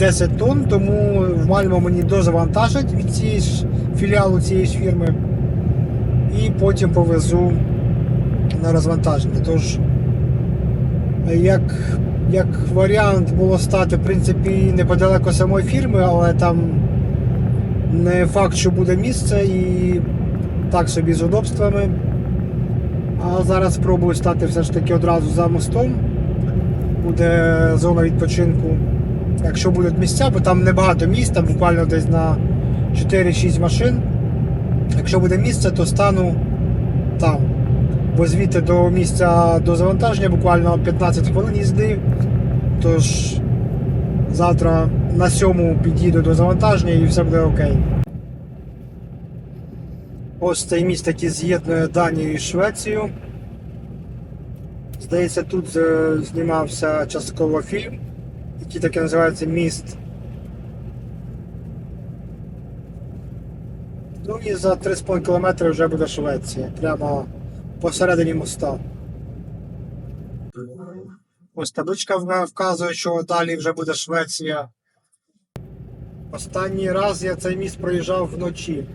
але тільки 10 тонн, тому в Мальмо мені дозавантажать від цієї ж філіалу цієї ж фірми. І потім повезу на розвантаження. Тож, як, як варіант було стати, в принципі, неподалеко самої фірми, але там не факт, що буде місце і так собі з удобствами. А зараз спробую стати все ж таки одразу за мостом. Буде зона відпочинку. Якщо будуть місця, бо там небагато місць, там буквально десь на 4-6 машин. Якщо буде місце, то стану там. Бо звідти до місця до завантаження буквально 15 хвилин їзди. Тож завтра на сьому під'їду до завантаження і все буде окей. Ось цей міст, який з'єднує Данію і Швецію. Здається, тут е, знімався частково фільм, який таки називається Міст. Ну і за 3,5 км вже буде Швеція. Прямо посередині моста. Ось табличка вказує, що далі вже буде Швеція. Останній раз я цей міст проїжджав вночі.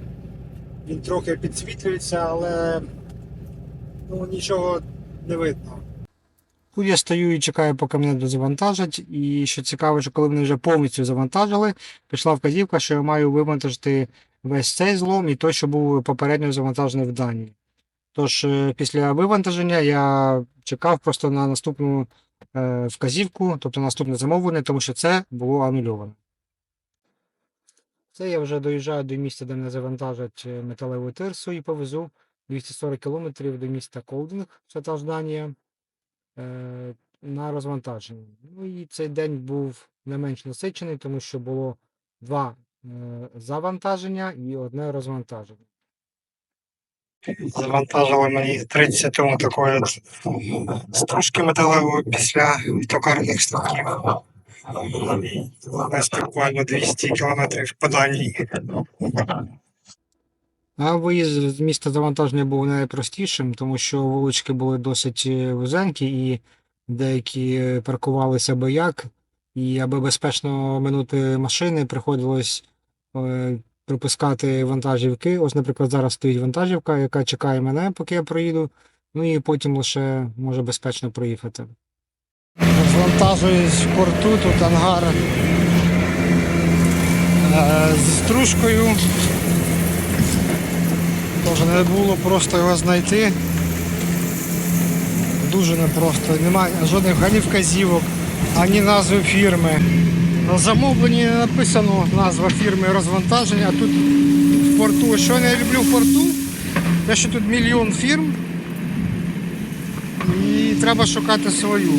Він трохи підсвітлюється, але ну, нічого не видно. Тут я стою і чекаю, поки мене дозавантажать. І що цікаво, що коли мене вже повністю завантажили, пішла вказівка, що я маю вивантажити весь цей злом і той, що був попередньо завантажений в Данії. Тож е, після вивантаження я чекав просто на наступну е, вказівку, тобто наступне замовлення, тому що це було анульовано. Це я вже доїжджаю до місця, де мене завантажать е, металеву тирсу і повезу 240 км до міста Колдинг, це та ж Данія, е, на розвантаження. Ну і цей день був не менш насичений, тому що було два е, завантаження і одне розвантаження. Завантажили мені 30 тонн такої стружки металевої після токарних стоків. Десь буквально 200 кілометрів по Данії. А виїзд з міста завантаження був найпростішим, тому що вулички були досить е, вузенькі і деякі е, паркувалися аби як. І аби безпечно минути машини, приходилось е, пропускати вантажівки. Ось, наприклад, зараз стоїть вантажівка, яка чекає мене, поки я проїду. Ну і потім лише може безпечно проїхати. Розвантажуюсь в порту, тут ангар е, зі стружкою. Тож не було просто його знайти. Дуже непросто. Немає жодних ані вказівок, ані назви фірми. На замовленні не написано назва фірми розвантаження, а тут в порту. Що я люблю в порту? Те, що тут мільйон фірм. І треба шукати свою.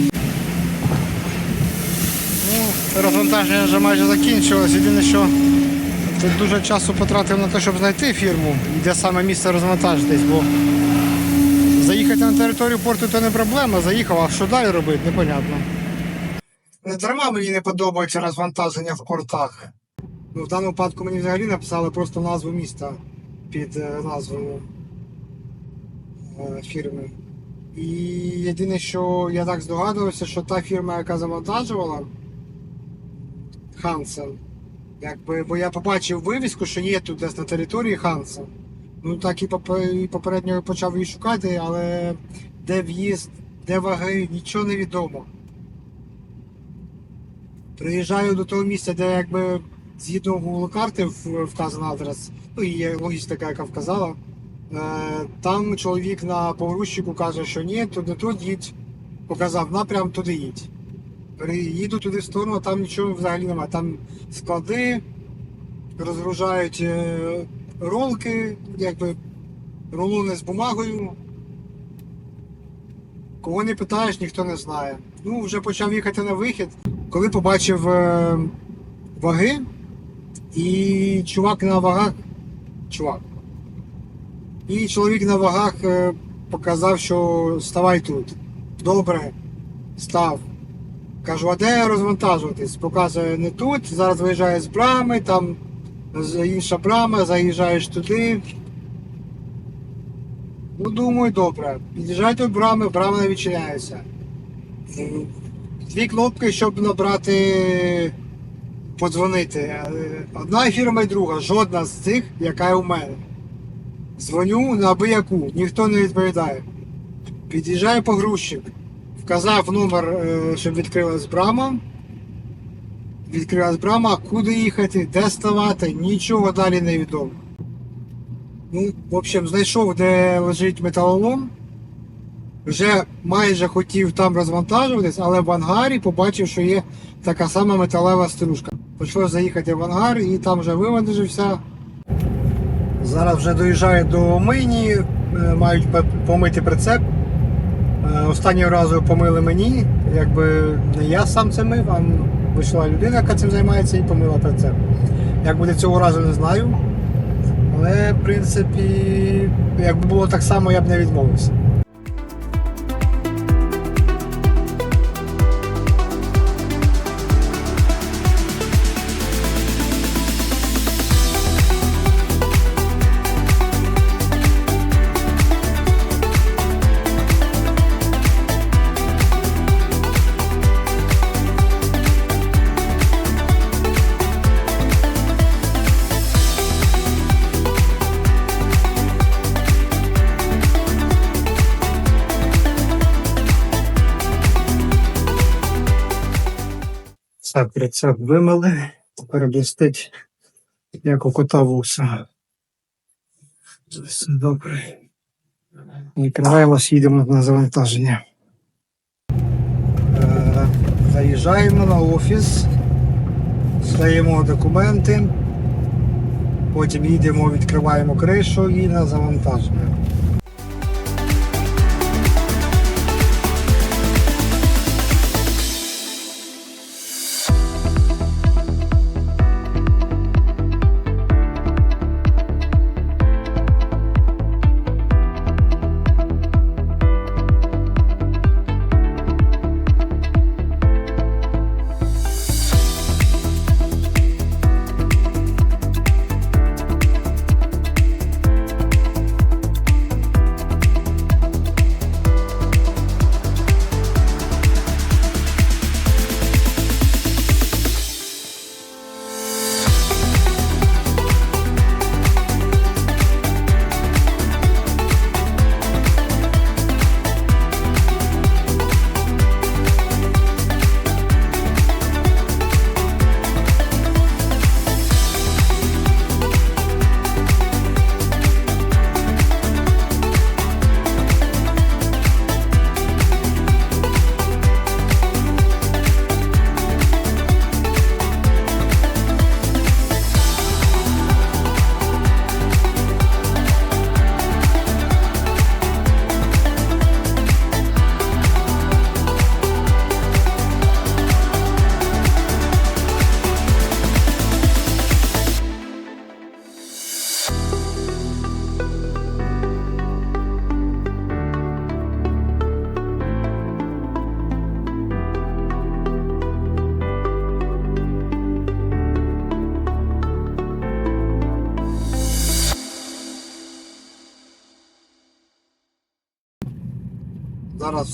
Ну, розвантаження вже майже закінчилось. Єдине, що тут дуже часу потратив на те, щоб знайти фірму, де саме місце розвантажитись, бо заїхати на територію порту то не проблема, заїхав, а що далі робити, непонятно. Не дарма мені не подобається розвантаження в портах. Ну, в даному випадку мені взагалі написали просто назву міста під е, назвою е, фірми. І єдине, що я так здогадувався, що та фірма, яка завантажувала Хансен, якби, бо я побачив вивіску, що є тут десь на території Хансен. Ну так і попередньо почав її шукати, але де в'їзд, де ваги, нічого не відомо. Приїжджаю до того місця, де якби згідно Google карти в- вказано адрес, ну і є логістика, яка вказала. Е, Там чоловік на погрузчику каже, що ні, тут не тут їдь. Показав напрям, туди їдь. Їду туди в сторону, а там нічого взагалі немає. Там склади, розгружають е, ролки, якби рулони з бумагою. Кого не питаєш, ніхто не знає. Ну, вже почав їхати на вихід, коли побачив е, ваги, і чувак на вагах. Чувак. І чоловік на вагах е, показав, що ставай тут. Добре, став. Кажу, а де розвантажуватись? Показує не тут. Зараз виїжджає з брами, там інша брама, заїжджаєш туди. Ну, думаю, добре. Під'їжджай до брами, брама не відчиняється. Дві кнопки, щоб набрати подзвонити. Одна фірма і друга, жодна з цих, яка у мене. Дзвоню на абияку, ніхто не відповідає. Під'їжджаю погрузчик, вказав номер, е, щоб відкрилась брама. Відкрилась брама, куди їхати, де ставати, нічого далі не відомо. Ну, в общем, знайшов, де лежить металолом. Вже майже хотів там розвантажуватись, але в ангарі побачив, що є така сама металева стружка. Прийшлося заїхати в ангар і там вже вивантажився. Зараз вже доїжджаю до мийні, е, мають помити прицеп. Е, Останнього разу помили мені, якби не я сам це мив, а вийшла людина, яка цим займається, і помила це. Як буде цього разу, не знаю. Але, в принципі, якби було так само, я б не відмовився. Все, прицеп вимили, тепер блистить, як у кота вуса. Все добре. Відкриваємось, їдемо на завантаження. Е, Заїжджаємо на офіс, здаємо документи, потім їдемо, відкриваємо кришу і на завантаження.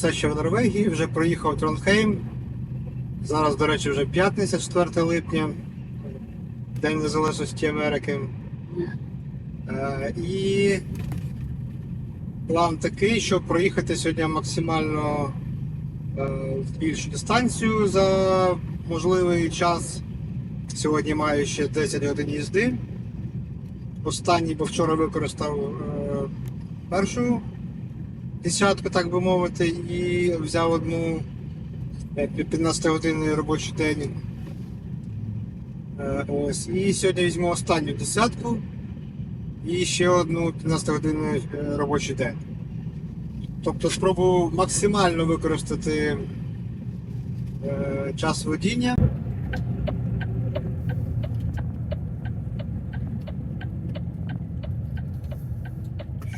Все ще в Норвегії, вже проїхав Тронхейм. Зараз, до речі, вже п'ятниця, 4 липня, День Незалежності Америки. Е, і план такий, щоб проїхати сьогодні максимально е, більшу дистанцію за можливий час. Сьогодні маю ще 10 годин їзди. Останній, бо вчора використав е, першу десятку, так би мовити, і взяв одну 15 годинний робочий день. Е, Ось. І сьогодні візьму останню десятку і ще одну 15 годинний е, робочий день. Тобто спробую максимально використати е, час водіння.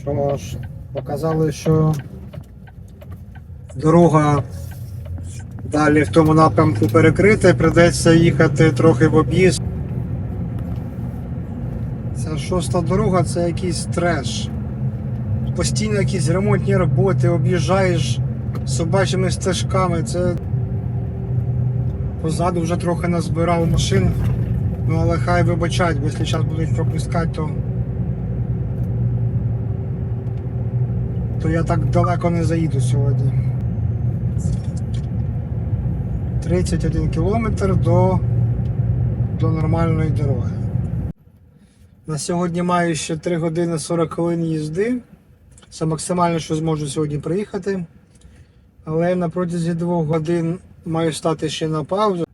Що ж, показали, що дорога далі в тому напрямку перекрита, і придеться їхати трохи в об'їзд. Ця шоста дорога це якийсь треш. Постійно якісь ремонтні роботи, об'їжджаєш собачими стежками. Це позаду вже трохи назбирав машин. Ну але хай вибачають, бо якщо зараз будуть пропускати, то. То я так далеко не заїду сьогодні. 31 кілометр до, до нормальної дороги. На сьогодні маю ще 3 години 40 хвилин їзди. Це максимально, що зможу сьогодні приїхати. Але на протязі 2 годин маю стати ще на паузу.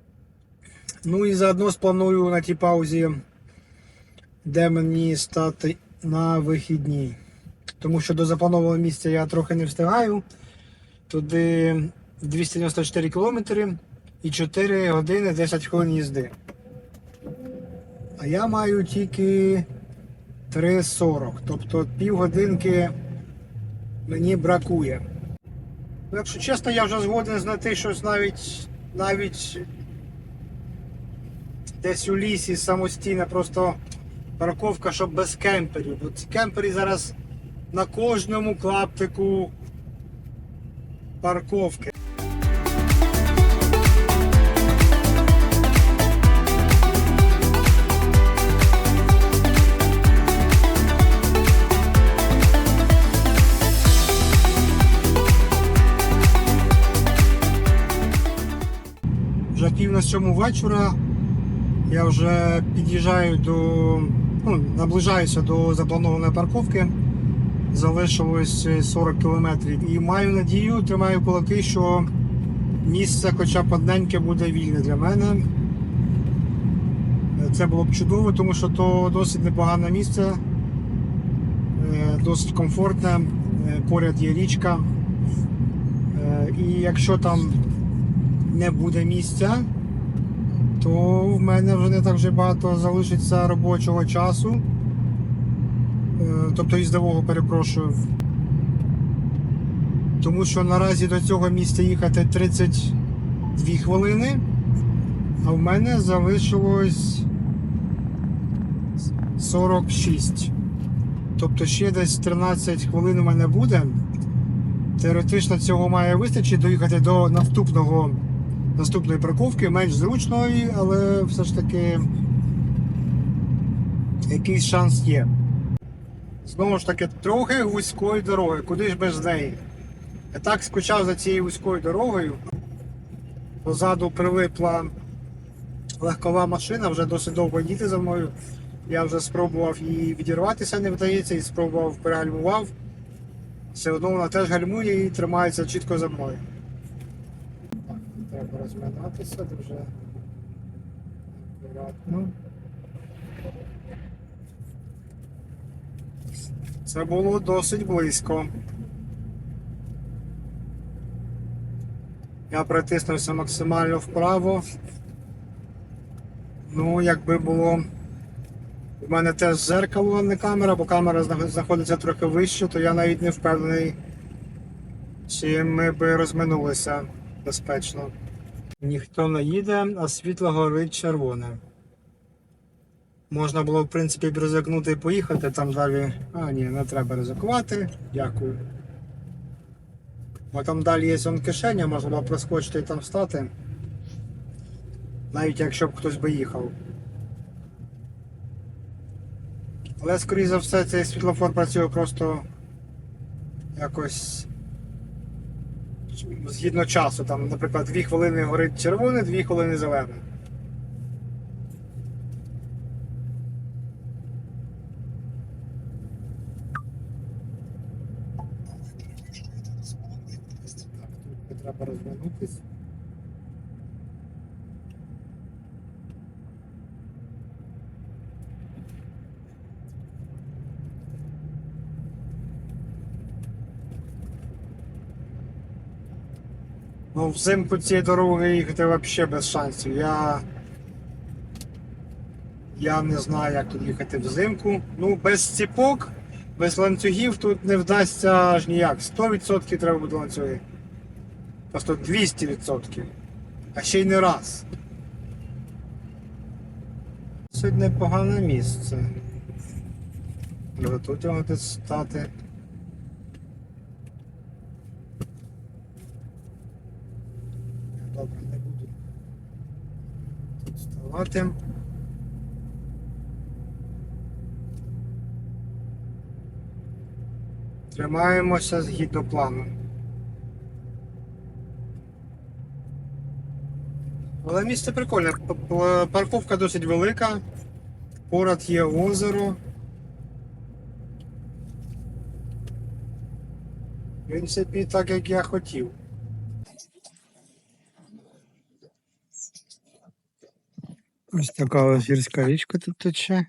Ну і заодно спланую на тій паузі, де мені стати на вихідні. Тому що до запланованого місця я трохи не встигаю. Туди 294 кілометри і 4 години 10 хвилин їзди. А я маю тільки 3.40, тобто півгодинки мені бракує. Ну, якщо чесно, я вже згоден знайти щось навіть навіть десь у лісі самостійна просто парковка, щоб без кемперів. Бо ці кемпери зараз на кожному клаптику парковки. Вже пів на сьому вечора. Я вже під'їжджаю до. Ну, наближаюся до запланованої парковки. Залишилось 40 кілометрів. І маю надію, тримаю кулаки, що місце хоча б одненьке буде вільне для мене. Це було б чудово, тому що то досить непогане місце, е, досить комфортне, е, поряд є річка. Е, І якщо там не буде місця, то в мене вже не так вже багато залишиться робочого часу. Е, Тобто їздового перепрошую. Тому що наразі до цього місця їхати 32 хвилини, а в мене залишилось 46. Тобто ще десь 13 хвилин у мене буде. Теоретично цього має вистачити доїхати до наступного, наступної парковки, менш зручної, але все ж таки якийсь шанс є. Знову ж таки, трохи вузької дороги, куди ж без неї. Я так скучав за цією вузькою дорогою. Позаду прилипла легкова машина, вже досить довго їде за мною. Я вже спробував її відірватися, не вдається, і спробував перегальмував. Все одно вона теж гальмує і тримається чітко за мною. Так, треба розминатися дуже акуратно. Це було досить близько. Я притиснувся максимально вправо. Ну, якби було. У мене теж зеркало, не камера, бо камера знаходиться трохи вище, то я навіть не впевнений, чи ми би розминулися безпечно. Ніхто не їде, а світло горить червоне. Можна було, в принципі, б ризикнути і поїхати там далі. А, ні, не треба ризикувати. Дякую. Бо там далі є он кишеня, можна було проскочити і там стати. Навіть якщо б хтось би їхав. Але, скоріш за все, цей світлофор працює просто якось згідно часу. Там, наприклад, 2 хвилини горить червоне, 2 хвилини зелене. Так, тут треба розвернутися. Ну, взимку цієї дороги їхати взагалі без шансів. Я. Я не знаю, як тут їхати взимку. Ну, без ціпок, без ланцюгів тут не вдасться аж ніяк. 100% треба буде ланцюги. Просто 200%. А ще й не раз. Сьогодні непогане місце. Але тут його десь стати. Добре, не буду тут ставати. Тримаємося згідно плану. Але місце прикольне. Парковка досить велика. Поряд є озеро. В принципі, так як я хотів. Ось така ось річка тут тече.